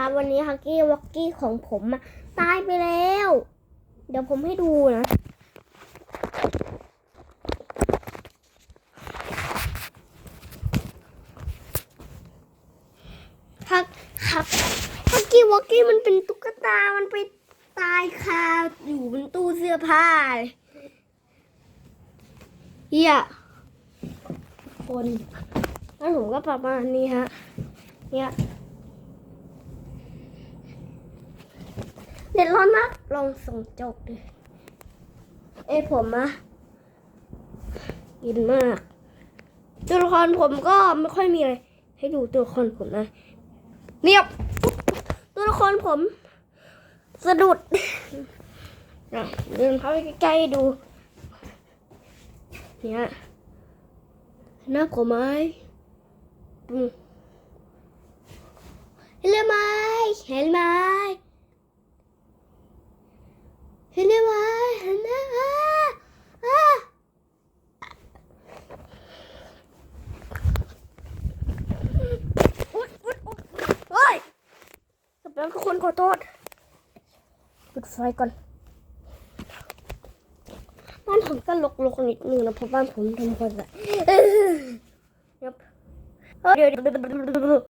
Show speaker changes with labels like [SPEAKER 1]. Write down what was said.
[SPEAKER 1] ครับ วันนี้ฮักกี้วอกกี้ของผมตายไปแล้ว เดี๋ยวผมให้ดูนะ ฮักฮักฮักกี้วอกกี้มันเป็นตุ๊กตา มันไปตายคาอยู่บนตู้เสื้อผ้าเลยเฮียคนแล้วผมก็ประมาณนี้ฮะเนี่ย เด็ดร้อนมากลองส่งจกดิเอ้ยผมอะกินมาก ตัวละครผมก็ไม่ค่อยมีอะไร ให้ดูตัวละครผมนะเนียบตัวละครผม สะดุดอะเดินเข้าไปใกล้ๆดู เนี่ยน่ากลัวไหมอืมเห็นไหมเห็นไหมเห็นไหมเห็นไหมอะอะอุ๊ยอุ๊ยอุ๊ยเฮ้ยกับ แล้วทุกคนขอโทษปิดไฟก่อนบ้านผมก็ลกๆนิดนึงนะเพราะบ้านผมทำความสะเดี๋ยวเดี๋ยว